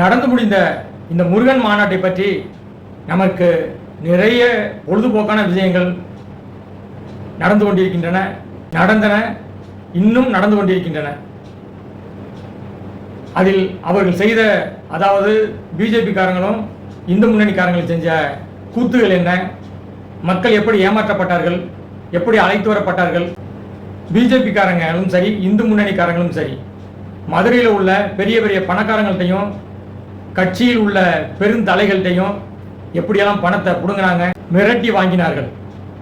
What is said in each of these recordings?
நடந்து முடிந்த இந்த முருகன் மாநாட்டை பற்றி நமக்கு நிறைய பொழுதுபோக்கான விஷயங்கள் நடந்து கொண்டிருக்கின்றன நடந்தன இன்னும் நடந்து கொண்டிருக்கின்றன. அதில் அவர்கள் செய்த அதாவது பிஜேபிக்காரங்களும் இந்து முன்னணிக்காரங்களும் செஞ்ச கூத்துகள் என்ன? மக்கள் எப்படி ஏமாற்றப்பட்டார்கள்? எப்படி அழைத்து வரப்பட்டார்கள்? பிஜேபிக்காரங்களும் சரி இந்து முன்னணிக்காரங்களும் சரி மதுரையில் உள்ள பெரிய பெரிய பணக்காரங்கள்ட்டையும் கட்சியில் உள்ள பெருந்தலைகள்கிட்டையும் எப்படியெல்லாம் பணத்தை பிடுங்கினாங்க மிரட்டி வாங்கினார்கள்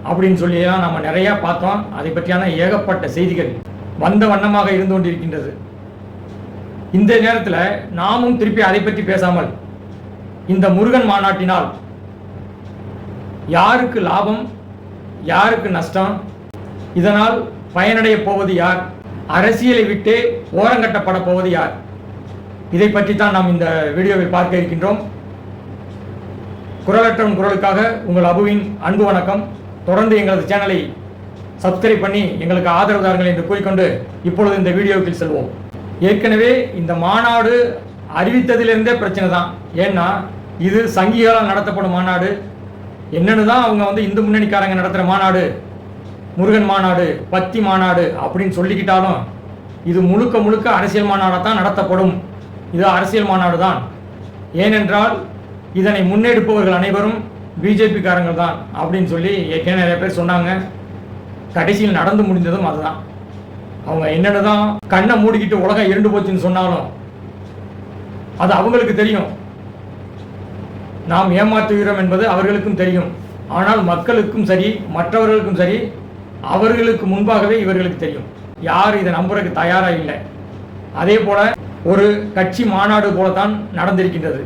அப்படின்னு சொல்லியெல்லாம் நம்ம நிறையா பார்த்தோம். அதை பற்றியான ஏகப்பட்ட செய்திகள் வந்த வண்ணமாக இருந்து கொண்டிருக்கின்றது. இந்த நேரத்தில் நாமும் திருப்பி அதை பற்றி பேசாமல் இந்த முருகன் மாநாட்டினால் யாருக்கு லாபம் யாருக்கு நஷ்டம் இதனால் பயனடைய போவது யார்? அரசியலை விட்டு ஓரங்கட்டப்பட போவது யார்? இதை பற்றி தான் நாம் இந்த வீடியோவில் பார்க்க இருக்கின்றோம். குரலற்றவன் குரலுக்காக உங்கள் அபுவின் அன்பு வணக்கம். தொடர்ந்து எங்களது சேனலை சப்ஸ்கிரைப் பண்ணி எங்களுக்கு ஆதரவு தாருங்கள் என்று கூறிக்கொண்டு இப்பொழுது இந்த வீடியோவுக்கு செல்வோம். ஏற்கனவே இந்த மாநாடு அறிவித்ததிலிருந்தே பிரச்சனை தான். ஏன்னா இது சங்கிகளால் நடத்தப்படும் மாநாடு. என்னன்னு தான் அவங்க வந்து இந்து முன்னணிக்காரங்க நடத்துகிற மாநாடு. முருகன் மாநாடு பத்தி மாநாடு அப்படின்னு சொல்லிக்கிட்டாலும் இது முழுக்க முழுக்க அரசியல் மாநாடாக தான் நடத்தப்படும். இது அரசியல் மாநாடு தான் ஏனென்றால் இதனை முன்னெடுப்பவர்கள் அனைவரும் பிஜேபி தான் அப்படின்னு சொல்லி ஏற்கனவே நிறைய பேர் சொன்னாங்க. கடைசியில் நடந்து முடிந்ததும் அதுதான். அவங்க என்னன்னு தான் கண்ணை மூடிக்கிட்டு உலகம் இருண்டு போச்சுன்னு சொன்னாலும் அது அவங்களுக்கு தெரியும். நாம் ஏமாற்றுகிறோம் என்பது அவர்களுக்கும் தெரியும். ஆனால் மக்களுக்கும் சரி மற்றவர்களுக்கும் சரி அவர்களுக்கு முன்பாகவே இவர்களுக்கு தெரியும். யார் இதை நம்புறதுக்கு தயாராக இல்லை. அதே போல ஒரு கட்சி மாநாடு போலத்தான் நடந்திருக்கின்றது.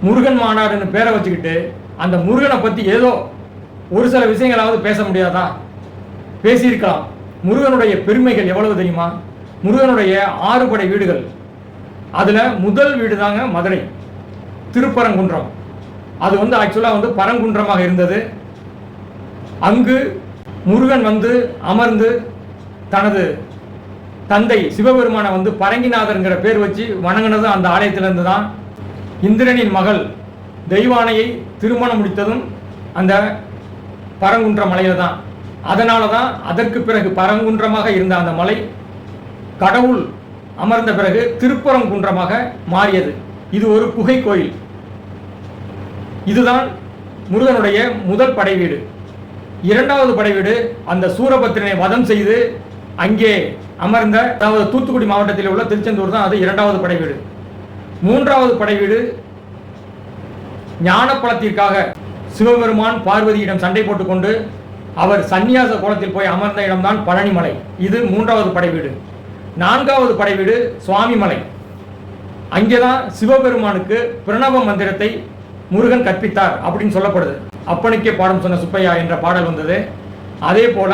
முருகன் மாநாடுன்னு பேரை வச்சுக்கிட்டு அந்த முருகனை பற்றி ஏதோ ஒரு சில விஷயங்களாவது பேச முடியாதா? பேசியிருக்கலாம். முருகனுடைய பெருமைகள் எவ்வளவு தெரியுமா? முருகனுடைய ஆறு படை வீடுகள். அதில் முதல் வீடு தாங்க மதுரை. திருப்பரங்குன்றம். அது வந்து ஆக்சுவலாக வந்து பரங்குன்றமாக இருந்தது. அங்கு முருகன் வந்து அமர்ந்து தனது தந்தை சிவபெருமானை வந்து பரங்கிநாதர்ங்கிற பேர் வச்சு வணங்கினது அந்த ஆலயத்திலிருந்து தான் இந்திரனின் மகள் தெய்வானையை திருமணம் முடித்ததும் அந்த பரங்குன்ற மலையில தான் அதனால தான் அதற்கு பிறகு பரங்குன்றமாக இருந்த அந்த மலை கடவுள் அமர்ந்த பிறகு திருப்பரங்குன்றமாக மாறியது. இது ஒரு குகை கோயில். இதுதான் முருகனுடைய முதல் படை வீடு. இரண்டாவது படை வீடு அந்த சூரபத்திரனை வதம் செய்து அங்கே அமர்ந்த அதாவது தூத்துக்குடி மாவட்டத்தில் உள்ள திருச்செந்தூர் தான் அது இரண்டாவது படை வீடு மூன்றாவது படை வீடு ஞானப்பழத்திற்காக சிவபெருமான் பார்வதியிடம் சண்டை போட்டுக்கொண்டு அவர் சந்நியாச கோலத்தில் போய் அமர்ந்த இடம்தான் பழனிமலை. இது மூன்றாவது படை வீடு நான்காவது படை வீடு சுவாமிமலை. அங்கேதான் சிவபெருமானுக்கு பிரணவ மந்திரத்தை முருகன் கற்பித்தார் அப்படின்னு சொல்லப்படுது. அப்பனுக்கே பாடம் சொன்ன சுப்பையா என்ற பாடல் வந்தது. அதே போல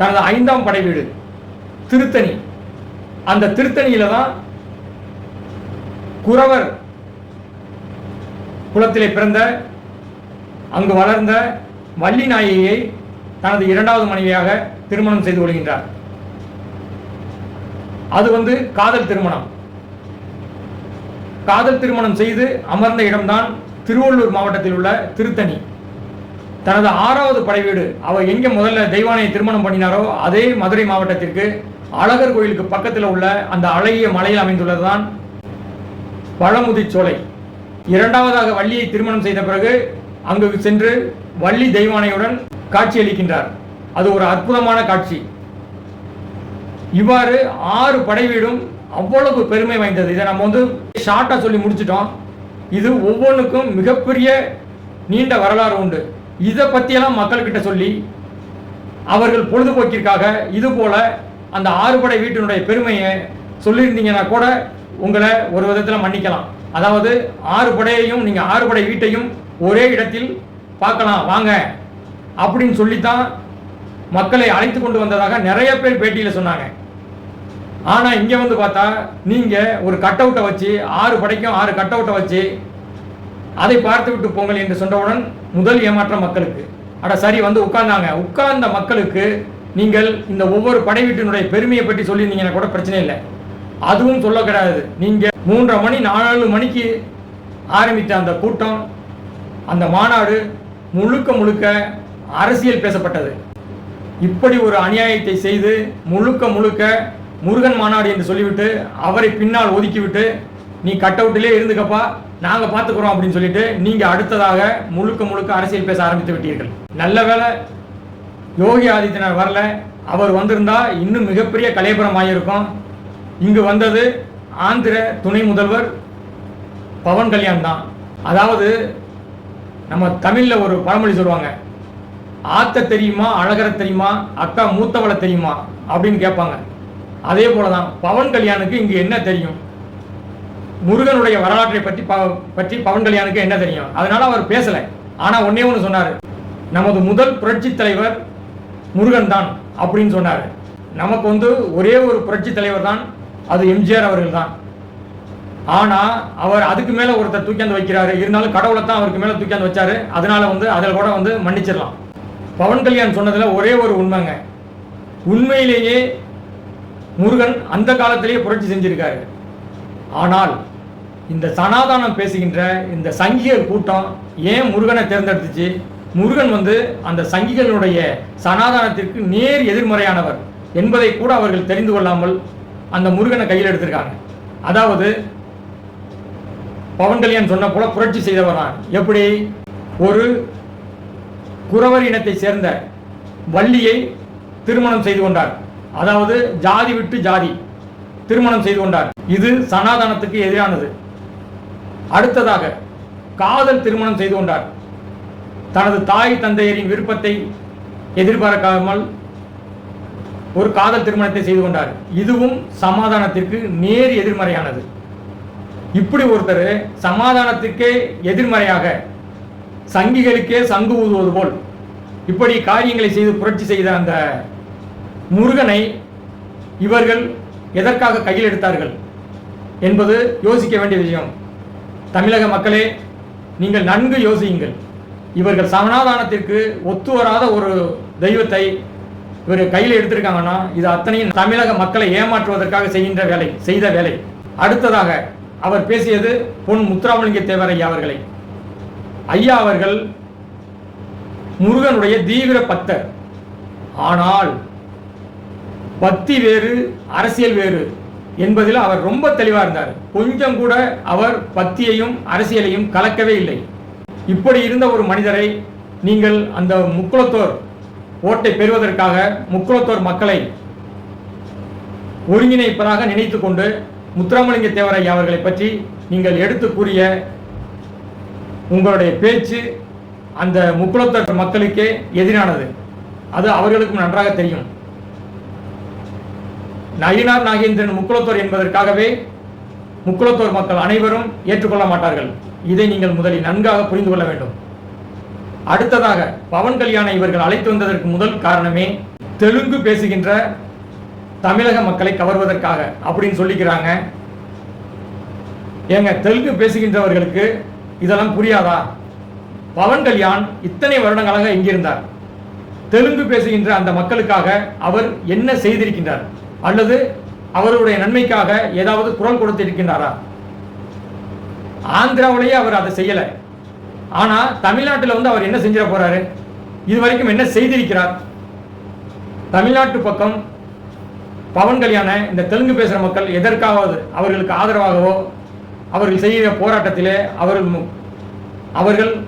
தனது ஐந்தாம் படை வீடு திருத்தணி. அந்த திருத்தணியில தான் குறவர் குலத்திலே பிறந்த அங்கு வளர்ந்த வள்ளி நாயகியை தனது இரண்டாவது மனைவியாக திருமணம் செய்து கொள்கின்றார். அது வந்து காதல் திருமணம். காதல் திருமணம் செய்து அமர்ந்த இடம்தான் திருவள்ளூர் மாவட்டத்தில் உள்ள திருத்தணி. தனது ஆறாவது படைவீடு. அவர் எங்கே முதல்ல தெய்வானையை திருமணம் பண்ணினாரோ அதே மதுரை மாவட்டத்திற்கு அழகர் கோயிலுக்கு பக்கத்தில் உள்ள அந்த அழகிய மலையில் அமைந்துள்ளதுதான் பழமுதிர்ச்சோலை இரண்டாவதாக வள்ளியை திருமணம் செய்த பிறகு அங்கு சென்று வள்ளி தெய்வானையுடன் காட்சியளிக்கின்றார். அது ஒரு அற்புதமான காட்சி. இவ்வாறு ஆறு படை வீடும் அவ்வளவு பெருமை வாய்ந்தது. இதை நம்ம வந்து ஷார்ட்டாக சொல்லி முடிச்சிட்டோம். இது ஒவ்வொன்றுக்கும் மிகப்பெரிய நீண்ட வரலாறு உண்டு. இதை பற்றியெல்லாம் மக்கள்கிட்ட சொல்லி அவர்கள் பொழுதுபோக்கிற்காக இது போல அந்த ஆறுபடை வீட்டினுடைய பெருமையை சொல்லியிருந்தீங்கன்னா கூட உங்களை ஒரு விதத்தில் மன்னிக்கலாம். அதாவது ஆறு படையையும் நீங்கள் ஆறு படை வீட்டையும் ஒரே இடத்தில் பார்க்கலாம் வாங்க. அப்படின்னு சொல்லித்தான் மக்களை அழைத்து கொண்டு வந்ததாக நிறைய பேர் பேட்டியில் சொன்னாங்க. ஆனால் இங்கே வந்து பார்த்தா நீங்கள் ஒரு கட் அவுட்டை வச்சு ஆறு படைக்கும் ஆறு கட் அவுட்டை வச்சு அதை பார்த்து விட்டு போங்கள் என்று சொன்னவுடன் முதல் ஏமாற்றம் மக்களுக்கு. அட சரி வந்து உட்கார்ந்தாங்க. உட்கார்ந்த மக்களுக்கு நீங்கள் இந்த ஒவ்வொரு படை வீட்டினுடைய பெருமையை பற்றி சொல்லியிருந்தீங்கன்னா கூட பிரச்சனை இல்லை. அதுவும் சொல்ல கிடையாது நீங்கள் மூன்றரை மணி நாலு மணிக்கு ஆரம்பித்த அந்த கூட்டம் அந்த மாநாடு முழுக்க முழுக்க அரசியல் பேசப்பட்டது. இப்படி ஒரு அநியாயத்தை செய்து முழுக்க முழுக்க முருகன் மாநாடு என்று சொல்லிவிட்டு அவரை பின்னால் ஒதுக்கிவிட்டு நீ கட் அவுட்டிலே இருந்துக்கப்பா நாங்கள் பார்த்துக்குறோம் அப்படின்னு சொல்லிட்டு நீங்கள் அடுத்ததாக முழுக்க முழுக்க அரசியல் பேச ஆரம்பித்து விட்டீர்கள். நல்ல வேளை யோகி ஆதித்யநாத் வரல. அவர் வந்திருந்தா இன்னும் மிகப்பெரிய கலைபுரம் ஆகியிருக்கும் இங்கு வந்தது ஆந்திர துணை முதல்வர் பவன் கல்யாண் தான். அதாவது நம்ம தமிழில் ஒரு பழமொழி சொல்லுவாங்க. ஆத்த தெரியுமா அழகர தெரியுமா அக்கா மூத்தவளை தெரியுமா அப்படின்னு கேட்பாங்க. அதே போல தான் பவன் கல்யாணுக்கு இங்கு என்ன தெரியும்? முருகனுடைய வரலாற்றை பற்றி ப- பற்றி பவன் கல்யாணுக்கு என்ன தெரியும்? அதனால் அவர் பேசலை. ஆனால் ஒன்னே ஒன்று சொன்னார். நமது முதல் புரட்சி தலைவர் முருகன் தான் அப்படின்னு சொன்னார். நமக்கு வந்து ஒரே ஒரு புரட்சி தலைவர் தான் அது எம்ஜிஆர் அவர்கள் தான். ஆனால் அவர் அதுக்கு மேலே ஒருத்தர் தூக்கியாந்து வைக்கிறாரு. இருந்தாலும் கடவுளை தான் அவருக்கு மேலே தூக்கியாந்து வச்சாரு. அதனால வந்து அதில் கூட வந்து மன்னிச்சிடலாம். பவன் கல்யாண் சொன்னதில் ஒரே ஒரு உண்மைங்க. உண்மையிலேயே முருகன் அந்த காலத்திலேயே புரட்சி செஞ்சிருக்காரு. ஆனால் இந்த சனாதானம் பேசுகின்ற இந்த சங்கியர் கூட்டம் ஏன் முருகனை தேர்ந்தெடுத்துச்சு? முருகன் வந்து அந்த சங்கிகளுடைய சனாதானத்திற்கு நேர் எதிர்மறையானவர் என்பதை கூட அவர்கள் தெரிந்து கொள்ளாமல் அந்த முருகனை கையில் எடுத்திருக்காங்க. அதாவது பவன் கல்யாண் சொன்ன போல புரட்சி செய்தவர் தான் எப்படி? ஒரு குறவர் இனத்தை சேர்ந்த வள்ளியை திருமணம் செய்து கொண்டார். அதாவது ஜாதி விட்டு ஜாதி திருமணம் செய்து கொண்டார். இது சனாதனத்துக்கு எதிரானது. அடுத்ததாக காதல் திருமணம் செய்து கொண்டார். தனது தாய் தந்தையரின் விருப்பத்தை எதிர்பார்க்காமல் ஒரு காதல் திருமணத்தை செய்து கொண்டார். இதுவும் சமாதானத்திற்கு நேர் எதிர்மறையானது. இப்படி ஒருத்தர் சமாதானத்திற்கே எதிர்மறையாக சங்கிகளுக்கே சங்கு ஊதுவது போல் இப்படி காரியங்களை செய்து புரட்சி செய்த அந்த முருகனை இவர்கள் எதற்காக கையில் எடுத்தார்கள் என்பது யோசிக்க வேண்டிய விஷயம். தமிழக மக்களே நீங்கள் நன்கு யோசியுங்கள். இவர்கள் சமனாதானத்திற்கு ஒத்து வராத ஒரு தெய்வத்தை இவர் கையில் எடுத்திருக்காங்கன்னா இது அத்தனையும் தமிழக மக்களை ஏமாற்றுவதற்காக செய்கின்ற வேலை செய்த வேலை. அடுத்ததாக அவர் பேசியது பொன் முத்துராமலிங்க தேவர் ஐயா அவர்களை. ஐயா அவர்கள் முருகனுடைய தீவிர பக்தர். ஆனால் பக்தி வேறு அரசியல் வேறு என்பதில் அவர் ரொம்ப தெளிவாக இருந்தார். கொஞ்சம் கூட அவர் பக்தியையும் அரசியலையும் கலக்கவே இல்லை. இப்படி இருந்த ஒரு மனிதரை நீங்கள் அந்த முக்குளத்தோர் ஓட்டை பெறுவதற்காக முக்குளத்தோர் மக்களை ஒருங்கிணைப்பதாக நினைத்து கொண்டு முத்துராமலிங்க தேவராய் அவர்களை பற்றி நீங்கள் எடுத்து கூறிய உங்களுடைய பேச்சு அந்த முக்குளத்தோர் மக்களுக்கே எதிரானது. அது அவர்களுக்கும் நன்றாக தெரியும். நயினார் நாகேந்திரன் முக்குளத்தோர் என்பதற்காகவே முக்குளத்தோர் மக்கள் அனைவரும் ஏற்றுக்கொள்ள மாட்டார்கள். இதை நீங்கள் முதலில் நன்காக புரிந்து கொள்ள வேண்டும். அடுத்ததாக பவன் கல்யாணை இவர்கள் அழைத்து வந்ததற்கு முதல் காரணமே தெலுங்கு பேசுகின்ற தமிழக மக்களை கவர்வதற்காக அப்படின்னு சொல்லிக்கிறாங்க. ஏங்க தெலுங்கு பேசுகின்றவர்களுக்கு இதெல்லாம் புரியாதா? பவன் கல்யாண் இத்தனை வருடங்களாக இங்கிருந்தார். தெலுங்கு பேசுகின்ற அந்த மக்களுக்காக அவர் என்ன செய்திருக்கின்றார்? அல்லது அவருடைய நன்மைக்காக ஏதாவது குரல் கொடுத்திருக்கின்றாரா? ஆந்திராவிலேயே அவர் அதை செய்யலை. ஆனால் தமிழ்நாட்டில் வந்து அவர் என்ன செஞ்சிட போகிறாரு இது வரைக்கும் என்ன செய்திருக்கிறார்? தமிழ்நாட்டு பக்கம் பவன் கல்யாண இந்த தெலுங்கு பேசுகிற மக்கள் எதற்காவது அவர்களுக்கு ஆதரவாகவோ அவர்கள் செய்கிற போராட்டத்திலே அவர்கள் மு- அவர்கள்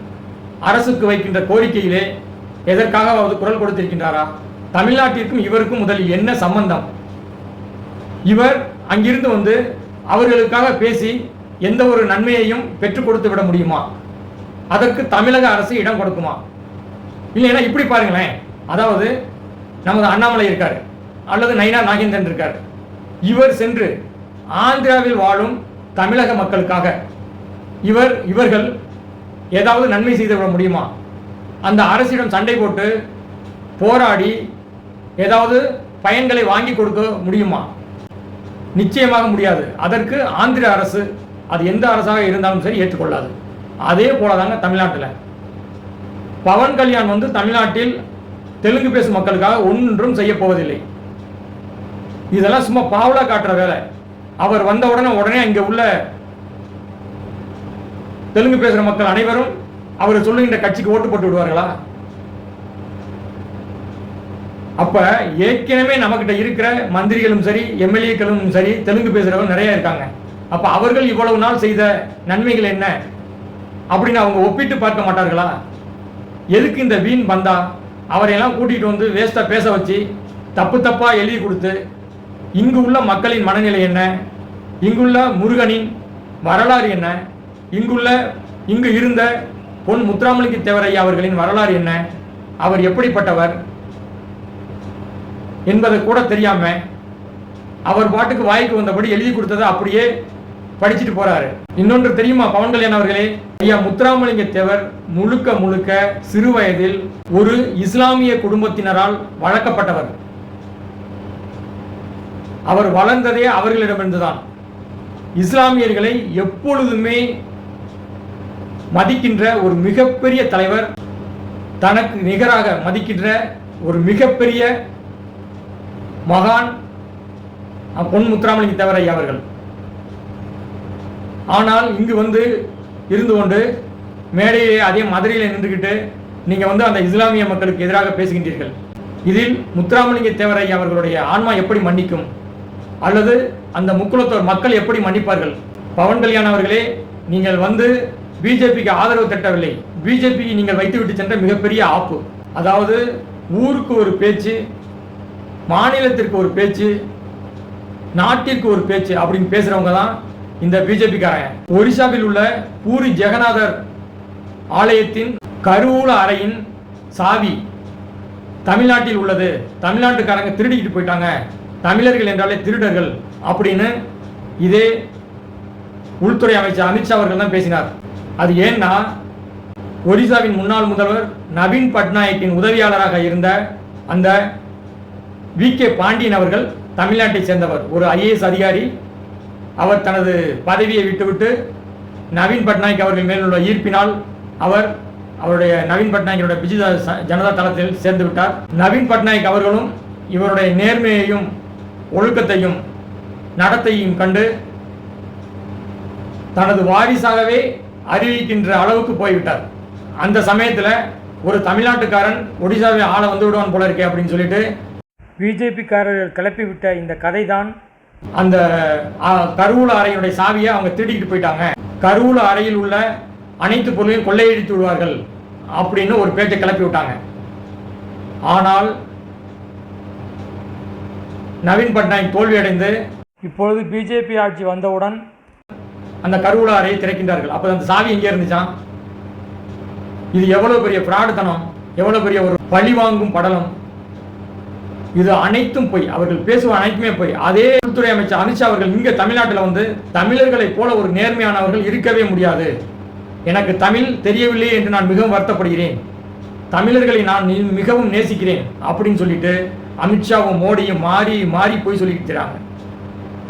அரசுக்கு வைக்கின்ற கோரிக்கையிலே எதற்காகவாவது குரல் கொடுத்திருக்கின்றாரா? தமிழ்நாட்டிற்கும் இவருக்கும் முதலில் என்ன சம்பந்தம்? இவர் அங்கிருந்து வந்து அவர்களுக்காக பேசி எந்த ஒரு நன்மையையும் பெற்றுக் கொடுத்து விட முடியுமா? அதற்கு தமிழக அரசு இடம் கொடுக்குமா? இல்லைன்னா இப்படி பாருங்களேன். அதாவது நமது அண்ணாமலை இருக்கார் அல்லது நைனா நாகேந்திரன் இருக்கார். இவர் சென்று ஆந்திராவில் வாழும் தமிழக மக்களுக்காக இவர் இவர்கள் ஏதாவது நன்மை செய்து விட முடியுமா? அந்த அரசிடம் சண்டை போட்டு போராடி ஏதாவது பயன்களை வாங்கி கொடுக்க முடியுமா? நிச்சயமாக முடியாது. அதற்கு ஆந்திர அரசு அது எந்த அரசாக இருந்தாலும் சரி ஏற்றுக்கொள்ளாது. அதே போல தாங்க தமிழ்நாட்டில். பவன் கல்யாண் வந்து தமிழ்நாட்டில் தெலுங்கு பேசும் மக்களுக்காக ஒன்றும் செய்ய போவதில்லை. இதெல்லாம் சும்மா பாவலா காட்டுற வேலை. அவர் வந்த உடனே உடனே இங்கே உள்ள தெலுங்கு பேசுகிற மக்கள் அனைவரும் அவர் சொல்லுகின்ற கட்சிக்கு ஓட்டு போட்டு விடுவார்களா? அப்ப ஏற்கனவே நம்மகிட்ட இருக்கிற மந்திரிகளும் சரி எம்எல்ஏக்களும் சரி தெலுங்கு பேசுறவங்க நிறைய இருக்காங்க. அப்ப அவர்கள் இவ்வளவு நாள் செய்த நன்மைகள் என்ன? அப்படின்னு அவங்க ஒப்பிட்டு பார்க்க மாட்டார்களா? எதுக்கு இந்த வீண் பந்தா? அவரையெல்லாம் கூட்டிகிட்டு வந்து வேஸ்ட்டாக பேச வச்சு தப்பு தப்பாக எழுதி கொடுத்து இங்கு உள்ள மக்களின் மனநிலை என்ன? இங்குள்ள முருகனின் வரலாறு என்ன? இங்குள்ள இங்கு இருந்த பொன் முத்துராமலிங்க தேவரையா அவர்களின் வரலாறு என்ன? அவர் எப்படிப்பட்டவர் என்பதை கூட தெரியாம அவர் பாட்டுக்கு வாய்க்கு வந்தபடி எழுதி கொடுத்ததை அப்படியே படிச்சுட்டு போறாரு. இன்னொன்று தெரியுமா பவன் கல்யாண் அவர்களே? ஐயா முத்துராமலிங்க தேவர் முழுக்க முழுக்க சிறு வயதில் ஒரு இஸ்லாமிய குடும்பத்தினரால் வளர்க்கப்பட்டவர். அவர் வளர்ந்ததே அவர்களிடமிருந்துதான். இஸ்லாமியர்களை எப்பொழுதுமே மதிக்கின்ற ஒரு மிகப்பெரிய தலைவர் தனக்கு நிகராக மதிக்கின்ற ஒரு மிகப்பெரிய மகான் பொன் முத்துராமலிங்க தேவர் ஐயா அவர்கள். ஆனால் இங்கு வந்து இருந்து கொண்டு மேடையிலே அதே மதுரையில் நின்றுக்கிட்டு நீங்கள் வந்து அந்த இஸ்லாமிய மக்களுக்கு எதிராக பேசுகின்றீர்கள். இதில் முத்துராமலிங்க தேவர் அவர்களுடைய ஆன்மா எப்படி மன்னிக்கும்? அல்லது அந்த முக்குலத்தோர் மக்கள் எப்படி மன்னிப்பார்கள்? பவன் கல்யாண் அவர்களே நீங்கள் வந்து பிஜேபிக்கு ஆதரவு தட்டவில்லை. பிஜேபிக்கு நீங்கள் வைத்துவிட்டு சென்ற மிகப்பெரிய ஆப்பு. அதாவது ஊருக்கு ஒரு பேச்சு மாநிலத்திற்கு ஒரு பேச்சு நாட்டிற்கு ஒரு பேச்சு அப்படின்னு பேசுகிறவங்க தான் இந்த பிஜேபிக்காரங்க ஒரிசாவில் உள்ள பூரி ஜெகநாதர் ஆலயத்தின் கருவூல அறையின் சாவி தமிழ்நாட்டில் உள்ளது. தமிழ்நாட்டுக்காரங்க திருடிக்கிட்டு போயிட்டாங்க. தமிழர்கள் என்றாலே திருடர்கள் அப்படின்னு இதே உள்துறை அமைச்சர் அமித்ஷா அவர்கள் தான் பேசினார். அது ஏன்னா ஒரிசாவின் முன்னாள் முதல்வர் நவீன் பட்நாயக்கின் உதவியாளராக இருந்த அந்த வி கே பாண்டியன் அவர்கள் தமிழ்நாட்டை சேர்ந்தவர். ஒரு ஐஏஎஸ் அதிகாரி அவர் தனது பதவியை விட்டுவிட்டு நவீன் பட்நாயக் அவர்கள் மேலுள்ள ஈர்ப்பினால் அவர் அவருடைய நவீன் பட்நாயக்கனுடைய பிஜு ஜனதா தளத்தில் சேர்ந்து விட்டார். நவீன் பட்நாயக் அவர்களும் இவருடைய நேர்மையையும் ஒழுக்கத்தையும் நடத்தையும் கண்டு தனது வாரிசாகவே அறிவிக்கின்ற அளவுக்கு போய்விட்டார். அந்த சமயத்தில் ஒரு தமிழ்நாட்டுக்காரன் ஒடிசாவை ஆள வந்து விடுவான் போல இருக்கே அப்படின்னு சொல்லிட்டு பிஜேபிக்காரர்கள் கிளப்பிவிட்ட இந்த கதை தான் அந்த கருவூல அறையினுடைய சாவியை அவங்க திருடிக்கிட்டு போயிட்டாங்க. கருவூல அறையில் உள்ள அனைத்து பொருளையும் கொள்ளையடித்து விடுவார்கள் அப்படின்னு ஒரு பேச்சை கிளப்பி விட்டாங்க. ஆனால் நவீன் பட்நாயக் தோல்வியடைந்து இப்பொழுது பிஜேபி ஆட்சி வந்தவுடன் அந்த கருவூல அறையை திறக்கின்றார்கள். அப்போ அந்த சாவி எங்கே இருந்துச்சான் இது எவ்வளவு பெரிய பிராடுத்தனம் எவ்வளவு பெரிய ஒரு பழி வாங்கும் படலம் இது அனைத்தும் போய். அவர்கள் பேசுவ அனைத்துமே போய். அதே உள்துறை அமைச்சர் அமித்ஷா அவர்கள் இங்க தமிழ்நாட்டில் வந்து தமிழர்களைப் போல ஒரு நேர்மையானவர்கள் இருக்கவே முடியாது. எனக்கு தமிழ் தெரியவில்லை என்று நான் மிகவும் வருத்தப்படுகிறேன். தமிழர்களை நான் மிகவும் நேசிக்கிறேன் அப்படின்னு சொல்லிட்டு அமித்ஷாவும் மோடியும் மாறி மாறி போய் சொல்லியிருக்கிறாங்க.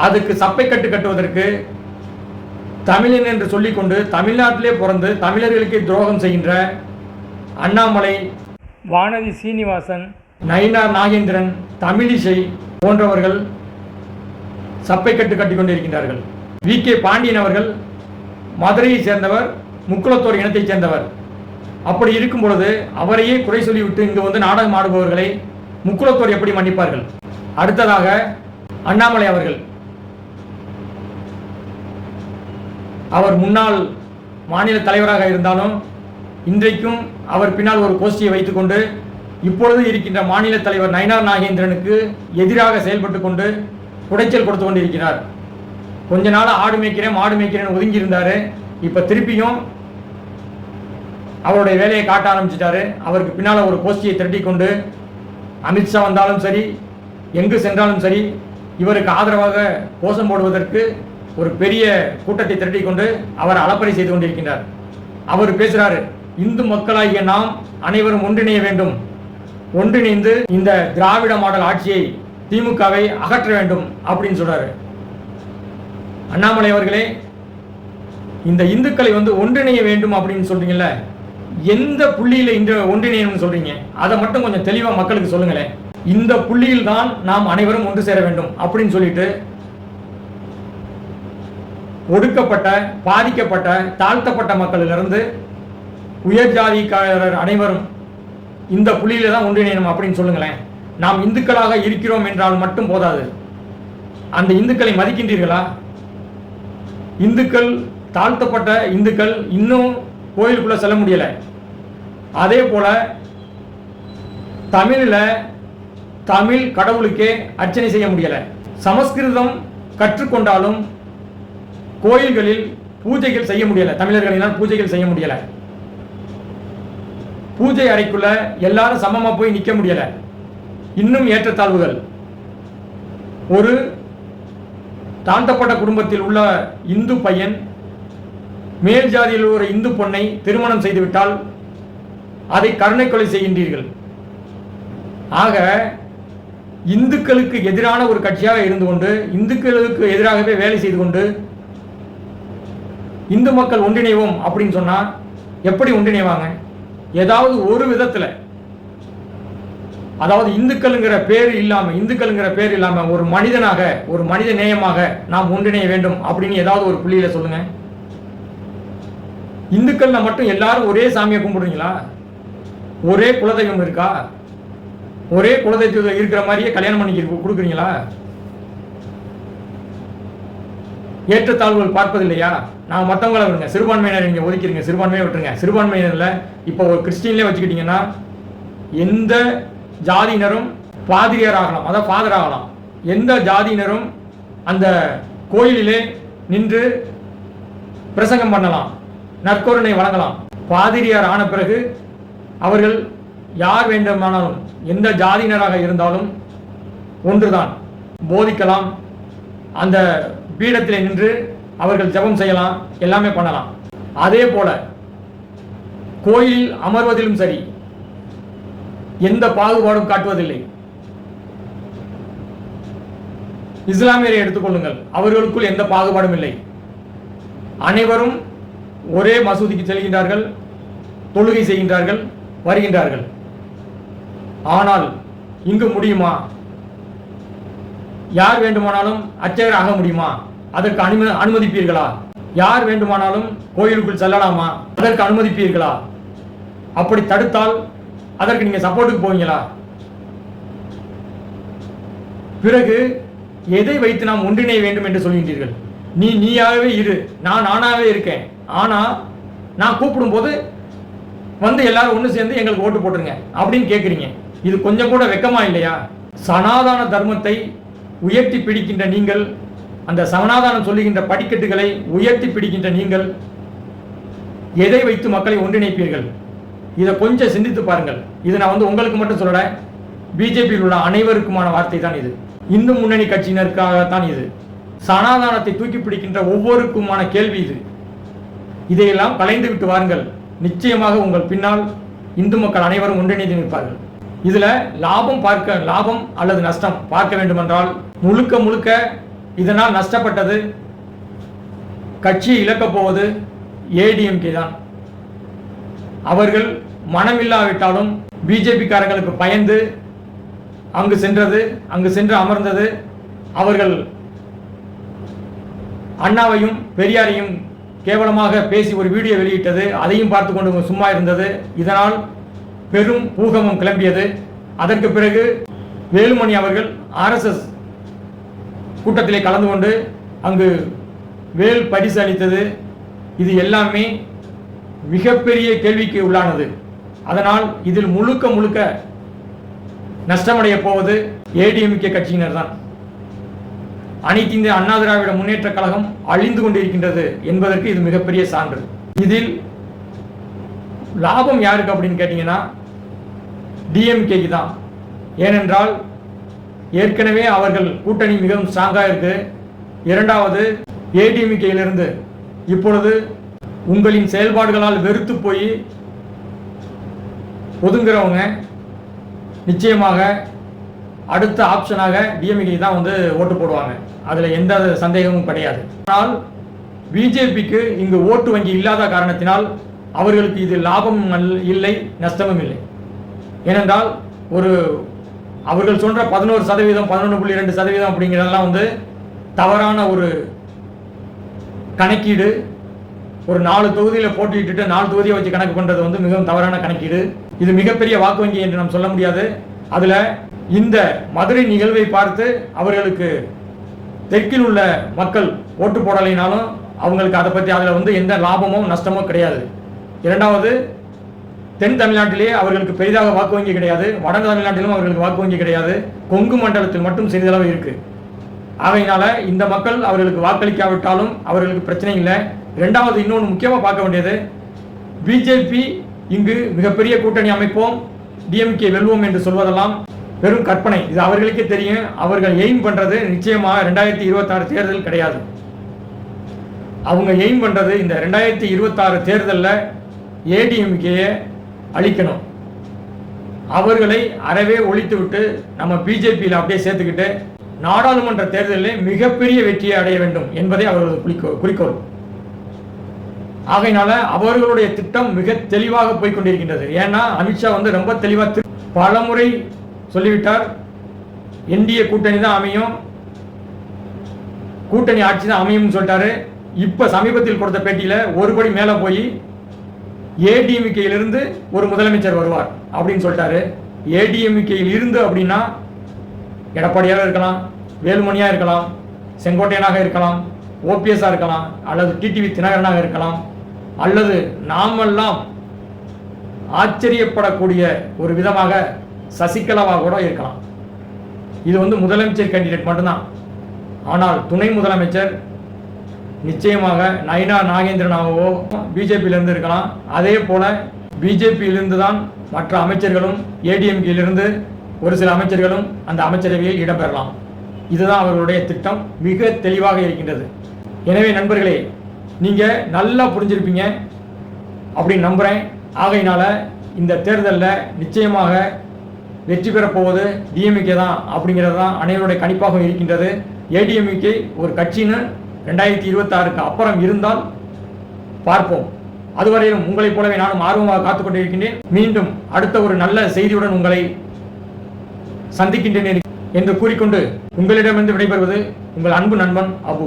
அதுக்கு சப்பை கட்டு கட்டுவதற்கு தமிழன் என்று சொல்லிக்கொண்டு தமிழ்நாட்டிலே பிறந்து தமிழர்களுக்கே துரோகம் செய்கின்ற அண்ணாமலை வானதி சீனிவாசன் நயினா நாகேந்திரன் தமிழிசை போன்றவர்கள் சப்பை கட்டு கட்டி கொண்டிருக்கின்றார்கள். வி. கே. பாண்டியன் அவர்கள் மதுரையை சேர்ந்தவர் முக்குளத்தோர் இனத்தைச் சேர்ந்தவர். அப்படி இருக்கும் பொழுது அவரையே குறை சொல்லிவிட்டு இங்கு வந்து நாடகம் ஆடுபவர்களை முக்குளத்தோர் எப்படி மன்னிப்பார்கள்? அடுத்ததாக அண்ணாமலை அவர்கள். அவர் முன்னாள் மாநில தலைவராக இருந்தாலும் இன்றைக்கும் அவர் பின்னால் ஒரு கோஷ்டியை வைத்துக்கொண்டு இப்பொழுது இருக்கின்ற மாநில தலைவர் நயனார் நாகேந்திரனுக்கு எதிராக செயல்பட்டு கொண்டு குடைச்சல் கொடுத்து கொண்டிருக்கிறார். கொஞ்ச நாள் ஆடு மேய்க்கிறேன் மாடு மேய்க்கிறேன் ஒதுங்கி இருந்தார் இப்போ திருப்பியும் அவருடைய வேலையை காட்ட ஆரம்பிச்சிட்டாரு. அவருக்கு பின்னால் ஒரு கோஷ்டியை திரட்டி கொண்டு அமித்ஷா வந்தாலும் சரி எங்கு சென்றாலும் சரி இவருக்கு ஆதரவாக கோஷம் போடுவதற்கு ஒரு பெரிய கூட்டத்தை திரட்டி கொண்டு அவர் அளப்பறை செய்து கொண்டிருக்கின்றார். அவர் பேசுகிறாரு இந்து மக்களாகிய நாம் அனைவரும் ஒன்றிணைய வேண்டும். ஒன்றிணைந்து இந்த திராவிட மாடல் ஆட்சியை திமுகவை அகற்ற வேண்டும் அப்படின்னு சொல்றாரு. அண்ணாமலை அவர்களே இந்த இந்துக்களை வந்து ஒன்றிணைய வேண்டும் அப்படின்னு சொல்றீங்கல்ல எந்த புள்ளியில இந்த ஒன்றிணையணும்னு சொல்றீங்க? அதை மட்டும் கொஞ்சம் தெளிவா மக்களுக்கு சொல்லுங்களேன். இந்த புள்ளியில் தான் நாம் அனைவரும் ஒன்று சேர வேண்டும் அப்படின்னு சொல்லிட்டு ஒடுக்கப்பட்ட பாதிக்கப்பட்ட தாழ்த்தப்பட்ட மக்களிலிருந்து உயர் ஜாதிக்காரர் அனைவரும் இந்த புள்ளியில தான் ஒன்றிணையணும் அப்படின்னு சொல்லுங்களேன். நாம் இந்துக்களாக இருக்கிறோம் என்றால் மட்டும் போதாது. அந்த இந்துக்களை மதிக்கின்றீர்களா? இந்துக்கள் தாழ்த்தப்பட்ட இந்துக்கள் இன்னும் கோயிலுக்குள்ள செல்ல முடியலை. அதே போல தமிழில் தமிழ் கடவுளுக்கே அர்ச்சனை செய்ய முடியலை. சமஸ்கிருதம் கற்றுக்கொண்டாலும் கோயில்களில் பூஜைகள் செய்ய முடியலை. தமிழர்களினால் பூஜைகள் செய்ய முடியலை. பூஜை அறைக்குள்ள எல்லாரும் சமமா போய் நிக்க முடியல. இன்னும் ஏற்றத்தாழ்வுகள். ஒரு தாழ்த்தப்பட்ட குடும்பத்தில் உள்ள இந்து பையன் மேல் ஜாதியில் ஒரு இந்து பொண்ணை திருமணம் செய்துவிட்டால் அதை கருணை கொலை செய்கின்றீர்கள். ஆக இந்துக்களுக்கு எதிரான ஒரு கட்சியாக இருந்து கொண்டு இந்துக்களுக்கு எதிராகவே வேலை செய்து கொண்டு இந்து மக்கள் ஒன்றிணைவோம் அப்படின்னு சொன்னால் எப்படி ஒன்றிணைவாங்க? ஏதாவது ஒரு விதத்துல அதாவது இந்துக்கள்ங்கிற பேர் இல்லாம இந்துக்கள்ங்கிற பேர் இல்லாம ஒரு மனிதனாக ஒரு மனித நேயமாக நாம் ஒன்றிணைய வேண்டும் அப்படின்னு ஏதாவது ஒரு புள்ளியில சொல்லுங்க. இந்துக்கள்ல மட்டும் எல்லாரும் ஒரே சாமியை கும்பிடுறீங்களா? ஒரே குலதெய்வம் இருக்கா? ஒரே குலதெய்வத்தில் இருக்கிற மாதிரியே கல்யாணம் பண்ணி கொடுக்குறீங்களா? ஏற்றத்தாழ்வுகள் பார்ப்பதில்லையா? நான் மற்றவங்களை விடுங்க. சிறுபான்மையினர் நீங்கள் ஒதுக்கிறீங்க சிறுபான்மையை விட்டுருங்க. சிறுபான்மையினரில் இப்போ ஒரு கிறிஸ்டின்லேயே வச்சுக்கிட்டிங்கன்னா எந்த ஜாதியினரும் பாதிரியார் ஆகலாம். அதாவது ஃபாதர் ஆகலாம். எந்த ஜாதியினரும் அந்த கோயிலிலே நின்று பிரசங்கம் பண்ணலாம். நற்கருணை வழங்கலாம். பாதிரியார் ஆன பிறகு அவர்கள் யார் வேண்டுமானாலும் எந்த ஜாதியினராக இருந்தாலும் ஒன்றுதான். போதிக்கலாம். அந்த பீடத்திலே நின்று அவர்கள் ஜெபம் செய்யலாம் எல்லாமே பண்ணலாம். அதே போல கோயிலில் அமர்வதிலும் சரி எந்த பாகுபாடும் காட்டுவதில்லை. இஸ்லாமியரை எடுத்துக்கொள்ளுங்கள் அவர்களுக்குள் எந்த பாகுபாடும் இல்லை. அனைவரும் ஒரே மசூதிக்கு செல்கின்றார்கள் தொழுகை செய்கின்றார்கள் வருகின்றார்கள். ஆனால் இங்கு முடியுமா? யார் வேண்டுமானாலும் அர்ச்சகர் ஆக முடியுமா? அதற்கு அனுமதி அனுமதிப்பீர்களா? யார் வேண்டுமானாலும் கோயிலுக்குள் செல்லலாமா? அதற்கு அனுமதிப்பீர்களா? அப்படி தடுத்தால் அதற்கு நீங்கள் சப்போர்ட்டுக்கு போவீங்களா? பிறகு எதை வைத்து நாம் ஒன்றிணைய வேண்டும் என்று சொல்கின்றீர்கள்? நீ நீயாகவே இரு. நான் நானாகவே இருக்கேன். ஆனால் நான் கூப்பிடும் போது வந்து எல்லாரும் ஒன்று சேர்ந்து எங்களுக்கு ஓட்டு போட்டுருங்க அப்படின்னு கேட்குறீங்க இது கொஞ்சம் கூட வெக்கமா இல்லையா? சனாதன தர்மத்தை உயர்த்தி பிடிக்கின்ற நீங்கள் அந்த சமனாதானம் சொல்லுகின்ற படிக்கட்டுகளை உயர்த்தி பிடிக்கின்ற நீங்கள் எதை வைத்து மக்களை ஒன்றிணைப்பீர்கள்? இதை கொஞ்சம் சிந்தித்து பாருங்கள். இது நான் வந்து உங்களுக்கு மட்டும் சொல்லல பிஜேபியில் உள்ள அனைவருக்குமான வார்த்தை தான் இது. இந்து முன்னணி கட்சியினருக்காகத்தான் இது. சனாதானத்தை தூக்கி பிடிக்கின்ற ஒவ்வொருக்குமான கேள்வி இது. இதையெல்லாம் கலைந்து விட்டு வாருங்கள். நிச்சயமாக உங்கள் பின்னால் இந்து மக்கள் அனைவரும் ஒன்றிணைந்து நிற்பார்கள். இதுல லாபம் பார்க்க லாபம் அல்லது நஷ்டம் பார்க்க வேண்டுமென்றால் முழுக்க முழுக்க இதனால் நஷ்டப்பட்டது. கட்சி இழக்கப் போவது ஏடிஎம்கே தான். அவர்கள் மனமில்லாவிட்டாலும் பிஜேபிக்காரங்களுக்கு பயந்து அங்கு சென்றது அங்கு சென்று அமர்ந்தது. அவர்கள் அண்ணாவையும் பெரியாரையும் கேவலமாக பேசி ஒரு வீடியோ வெளியிட்டது. அதையும் பார்த்து கொண்டு சும்மா இருந்தது. இதனால் பெரும் பூகமம் கிளம்பியது. அதற்கு பிறகு வேலுமணி அவர்கள் ஆர்எஸ்எஸ் கூட்டத்திலே கலந்து கொண்டு அங்கு வேல் பரிசு அளித்தது. இது எல்லாமே மிகப்பெரிய கேள்விக்கு உள்ளானது. அதனால் இதில் முழுக்க முழுக்க நஷ்டமடைய போவது ஏடிஎம்கே கட்சியினர் தான் அனைத்து இந்திய அண்ணா திராவிட முன்னேற்ற கழகம் அழிந்து கொண்டிருக்கின்றது என்பதற்கு இது மிகப்பெரிய சான்று. இதில் லாபம் யாருக்கு அப்படின்னு கேட்டீங்கன்னா டிஎம்கேக்கு தான். ஏனென்றால் ஏற்கனவே அவர்கள் கூட்டணி மிகவும் ஸ்ட்ராங்காக இருக்கு. இரண்டாவது ஏடிஎம்கேயிலிருந்து இப்பொழுது உங்களின் செயல்பாடுகளால் வெறுத்து போய் ஒதுங்குறவங்க நிச்சயமாக அடுத்த ஆப்ஷனாக டிஎம்கே தான் வந்து ஓட்டு போடுவாங்க. அதில் எந்த சந்தேகமும் கிடையாது. ஆனால் பிஜேபிக்கு இங்கு ஓட்டு வங்கி இல்லாத காரணத்தினால் அவர்களுக்கு இது லாபமும் இல்லை நஷ்டமும் இல்லை. ஏனென்றால் ஒரு அவர்கள் சொல்ற பதினோரு சதவீதம் பதினொன்று புள்ளி ரெண்டு சதவீதம் அப்படிங்கிறதெல்லாம் வந்து தவறான ஒரு கணக்கீடு. ஒரு நாலு தொகுதியில் போட்டிட்டு நாலு தொகுதியை வச்சு கணக்கு பண்ணுறது வந்து மிகவும் தவறான கணக்கீடு. இது மிகப்பெரிய வாக்கு வங்கி என்று நாம் சொல்ல முடியாது. அதில் இந்த மதுரை நிகழ்வை பார்த்து அவர்களுக்கு தெற்கில் உள்ள மக்கள் ஓட்டு போடலைனாலும் அவங்களுக்கு அதை பற்றி அதில் வந்து எந்த லாபமோ நஷ்டமோ கிடையாது. இரண்டாவது தென் தமிழ்நாட்டிலே அவர்களுக்கு பெரிதாக வாக்கு வங்கி கிடையாது. வட தமிழ்நாட்டிலும் அவர்களுக்கு வாக்கு வங்கி கிடையாது. கொங்கு மண்டலத்தில் மட்டும் சிறிதளவு இருக்கு. ஆகையினால இந்த மக்கள் அவர்களுக்கு வாக்களிக்காவிட்டாலும் அவர்களுக்கு பிரச்சனை இல்லை. ரெண்டாவது இன்னொன்று முக்கியமாக பார்க்க வேண்டியது பிஜேபி இங்கு மிகப்பெரிய கூட்டணி அமைப்போம். டிஎம்கே வெல்வோம் என்று சொல்வதெல்லாம் வெறும் கற்பனை. இது அவர்களுக்கே தெரியும். அவர்கள் எய்ம் பண்ணுறது நிச்சயமாக ரெண்டாயிரத்தி இருபத்தாறு தேர்தல் கிடையாது. அவங்க எய்ம் பண்ணுறது இந்த ரெண்டாயிரத்தி இருபத்தாறு தேர்தலில் ஏடிஎம்கேயை அழிக்கணும். அவர்களை அறவே ஒழித்து விட்டு நம்ம பிஜேபியில் அப்படியே சேர்த்துக்கிட்டு நாடாளுமன்ற தேர்தலில் மிகப்பெரிய வெற்றியை அடைய வேண்டும் என்பதே அவரது குறிக்கோள் குறிக்கோள். ஆகையினால அவர்களுடைய திட்டம் மிக தெளிவாக போய்கொண்டிருக்கின்றது ஏன்னா அமித்ஷா வந்து ரொம்ப தெளிவாக பலமுறை சொல்லிவிட்டார். என்டிஏ கூட்டணி தான் அமையும். கூட்டணி ஆட்சி தான் அமையும்னு சொல்லிட்டாரு. இப்ப சமீபத்தில் கொடுத்த பேட்டியில ஒரு படி மேல போய் ஏடிஎம்கேயிலிருந்து ஒரு முதலமைச்சர் வருவார் அப்படின்னு சொல்லிட்டாரு. ஏடிஎம்கேயில் இருந்து அப்படின்னா எடப்பாடியாக இருக்கலாம் வேலுமணியாக இருக்கலாம் செங்கோட்டையனாக இருக்கலாம் ஓபிஎஸ்ஸாக இருக்கலாம் அல்லது டிடிவி தினகரனாக இருக்கலாம். அல்லது நாமெல்லாம் ஆச்சரியப்படக்கூடிய ஒரு விதமாக சசிகலாவாக கூட இருக்கலாம். இது வந்து முதலமைச்சர் கேண்டிடேட் மட்டும்தான். ஆனால் துணை முதலமைச்சர் நிச்சயமாக நயினா நாகேந்திரனாகவோ பிஜேபியிலிருந்து இருக்கலாம். அதே போல பிஜேபியிலிருந்து தான் மற்ற அமைச்சர்களும் ஏடிஎம்கேலிருந்து ஒரு சில அமைச்சர்களும் அந்த அமைச்சரவையில் இடம்பெறலாம். இதுதான் அவர்களுடைய திட்டம். மிக தெளிவாக இருக்கின்றது. எனவே நண்பர்களே நீங்கள் நல்லா புரிஞ்சிருப்பீங்க அப்படின்னு நம்புகிறேன் ஆகையினால இந்த தேர்தலில் நிச்சயமாக வெற்றி பெறப்போவது டிஎம்கே தான் அப்படிங்கிறது தான் அனைவருடைய கணிப்பாகவும் இருக்கின்றது. ஏடிஎம்கே ஒரு கட்சின்னு ரெண்டாயிரத்தி இருபத்தாறுக்கு அப்புறம் இருந்தால் பார்ப்போம். அதுவரையிலும் உங்களைப் போலவே நானும் ஆர்வமாக காத்துக்கொண்டிருக்கின்றேன். மீண்டும் அடுத்த ஒரு நல்ல செய்தியுடன் உங்களை சந்திக்கின்றேன் என்று கூறிக்கொண்டு உங்களிடமிருந்து விடைபெறுவது உங்கள் அன்பு நண்பன் அபு.